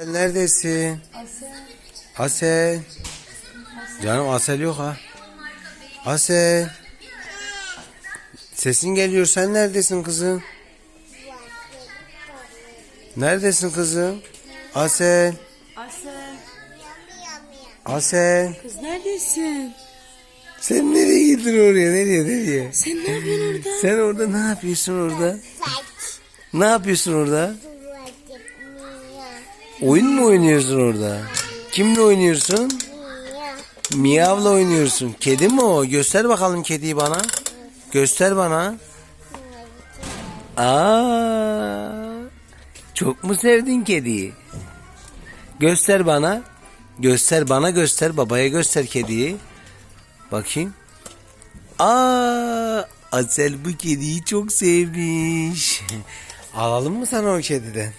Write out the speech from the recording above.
Neredesin? Asel. Canım Asel yok ha. Asel. Sesin geliyor. Sen neredesin kızım? Neredesin kızım? Asel. Asel. Asel. Kız neredesin? Sen nereye gittin oraya? Nereye? Nereye? Sen ne yapıyorsun orada? Sen orada ne yapıyorsun orada? Ne yapıyorsun orada? Oyun mu oynuyorsun orada? Kimle oynuyorsun? Miyavla oynuyorsun. Kedi mi o? Göster bakalım kediyi bana. Göster bana. Aa, çok mu sevdin kediyi? Göster bana. Göster bana göster. Babaya göster kediyi. Bakayım. Aa, Asel bu kediyi çok sevmiş. Alalım mı sana o kediden?